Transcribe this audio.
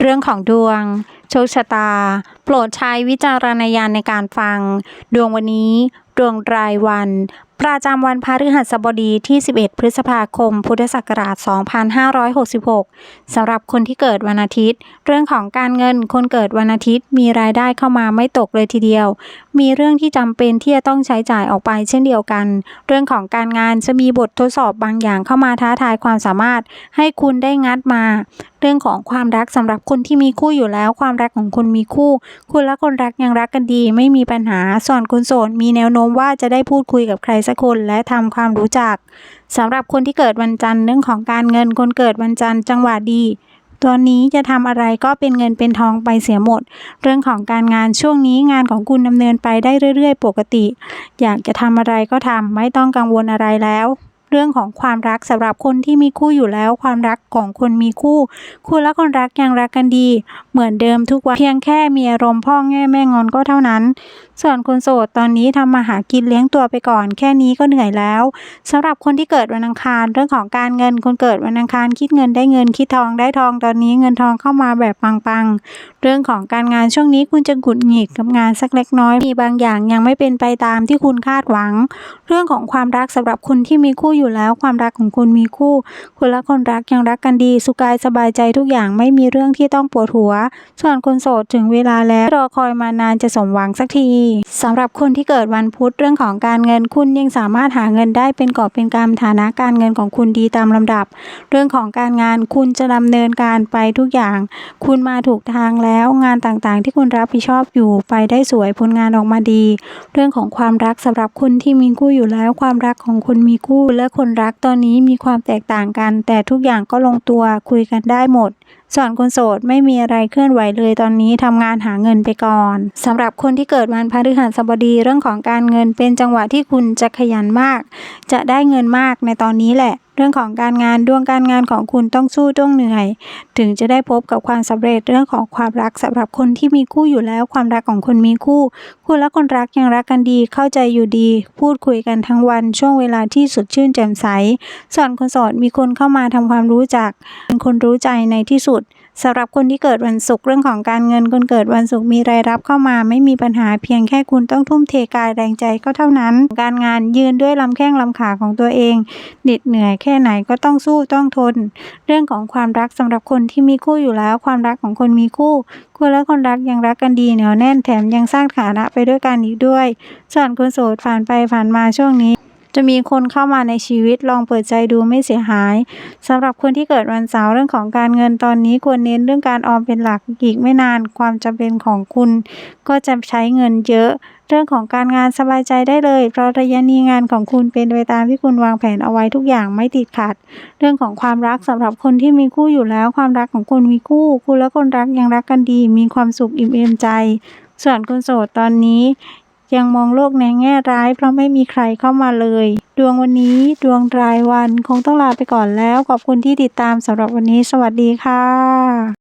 เรื่องของดวง โชคชะตา โปรดใช้วิจารณญาณในการฟัง ดวงวันนี้ ดวงรายวัน ประจำวันพฤหัสบดีที่ 11 พฤษภาคม พุทธศักราช 2566 สำหรับคนที่เกิดวันอาทิตย์ เรื่องของการเงิน คนเกิดวันอาทิตย์ มีรายได้เข้ามาไม่ตกเลยทีเดียว มีเรื่องที่จำเป็นที่จะต้องใช้จ่ายออกไปเช่นเดียวกัน เรื่องของการงานจะมีบททดสอบบางอย่างเข้ามาท้าทายความสามารถ ให้คุณได้งัดมาเรื่องของความรักสำหรับคนที่มีคู่อยู่แล้ว ความรักของคุณมีคู่ คุณและคนรักยังรักกันดี ไม่มีปัญหาส่วนคนโสดมีแนวโน้มว่าจะได้พูดคุยกับใครสักคนและทำความรู้จักสำหรับคนที่เกิดวันจันทร์เรื่องของการเงินคนเกิดวันจันทร์จังหวะดีตอนนี้จะทำอะไรก็เป็นเงินเป็นทองไปเสียหมด เรื่องของการงานช่วงนี้งานของคุณดำเนินไปได้เรื่อย ๆ ปกติ อยากจะทำอะไรก็ทำไม่ต้องกังวลอะไรแล้ว เรื่องของความรักสำหรับคนที่มีคู่อยู่แล้ว ความรักของคนมีคู่ คุณและคนรักยังรักกันดี เหมือนเดิมทุกวันเพียงแค่มีอารมณ์พ่อแง่แม่งอนก็เท่านั้น ส่วนคนโสดตอนนี้ทำมาหากินเลี้ยงตัวไปก่อน แค่นี้ก็เหนื่อยแล้วสำหรับคนที่เกิดวันอังคารเรื่องของการเงินคนเกิดวันอังคารคิดเงินได้เงินคิดทองได้ทองตอนนี้เงินทองเข้ามาแบบปังๆเรื่องของการงานช่วงนี้คุณจะหงุดหงิดกับงานสักเล็กน้อยมีบางอย่างยังไม่เป็นไปตามที่คุณคาดหวัง เรื่องของความรักสำหรับคุณที่มีคู่อยู่แล้วความรักของคุณมีคู่ คุณและคนรักยังรักกันดี สุขกายสบายใจทุกอย่างไม่มีเรื่องที่ต้องปวดหัว ส่วนคนโสดถึงเวลาแล้วรอคอยมานานจะสมหวังสักทีสำหรับคนที่เกิดวันพุธเรื่องของการเงินคุณยังสามารถหาเงินได้เป็นกอบเป็นกำฐานะการเงินของคุณดีตามลำดับ เรื่องของการงานคุณจะดำเนินการไปทุกอย่าง คุณมาถูกทางแล้วงานต่างๆ ที่คุณรับผิดชอบอยู่ไปได้สวยผลงานออกมาดี เรื่องของความรักสำหรับคนที่มีคู่อยู่แล้วความรักของคนมีคู่และคนรักตอนนี้มีความแตกต่างกัน แต่ทุกอย่างก็ลงตัวคุยกันได้หมด ส่วนคนโสดไม่มีอะไรเคลื่อนไหวเลยตอนนี้ทำงานหาเงินไปก่อน สำหรับคนที่เกิดวันพฤหัสบดีเรื่องของการเงินเป็นจังหวะที่คุณจะขยันมาก จะได้เงินมากในตอนนี้แหละเรื่องของการงานดวงการงานของคุณต้องสู้ต้องเหนื่อย ถึงจะได้พบกับความสำเร็จเรื่องของความรักสำหรับคนที่มีคู่อยู่แล้วความรักของคนมีคู่ คุณและคนรักยังรักกันดีเข้าใจอยู่ดี พูดคุยกันทั้งวันช่วงเวลาที่สดชื่นแจ่มใสส่วนคนโสดมีคนเข้ามาทำความรู้จักเป็นคนรู้ใจในที่สุด สำหรับคนที่เกิดวันศุกร์เรื่องของการเงินคนเกิดวันศุกร์มีรายรับเข้ามา ไม่มีปัญหาเพียงแค่คุณต้องทุ่มเทกายแรงใจก็เท่านั้น การงานยืนด้วยลำแข้งลำขาของตัวเองเหน็ดเหนื่อยแค่ไหนก็ต้องสู้ต้องทน เรื่องของความรักสำหรับคนที่มีคู่อยู่แล้ว ความรักของคนมีคู่คุณและคนรักยังรักกันดีเหนียวแน่นแถมยังสร้างฐานะไปด้วยกันอีกด้วยส่วนคนโสดผ่านไปผ่านมาช่วงนี้ จะมีคนเข้ามาในชีวิตลองเปิดใจดูไม่เสียหายสำหรับคนที่เกิดวันเสาร์เรื่องของการเงินตอนนี้ควรเน้นเรื่องการออมเป็นหลักอีกไม่นานความจำเป็นของคุณ ก็จะใช้เงินเยอะ เรื่องของการงานสบายใจได้เลย เพราะระยะนี้งานของคุณเป็นไปตามที่คุณวางแผนเอาไว้ทุกอย่างไม่ติดขัด เรื่องของความรักสำหรับคนที่มีคู่อยู่แล้ว ความรักของคุณมีคู่ คุณและคนรักยังรักกันดี มีความสุขอิ่มเอมใจ ส่วนคนโสดตอนนี้ ยังมองโลกในแง่ร้ายเพราะไม่มีใครเข้ามาเลย ดวงวันนี้ดวงรายวันคงต้องลาไปก่อนแล้ว ขอบคุณที่ติดตามสำหรับวันนี้ สวัสดีค่ะ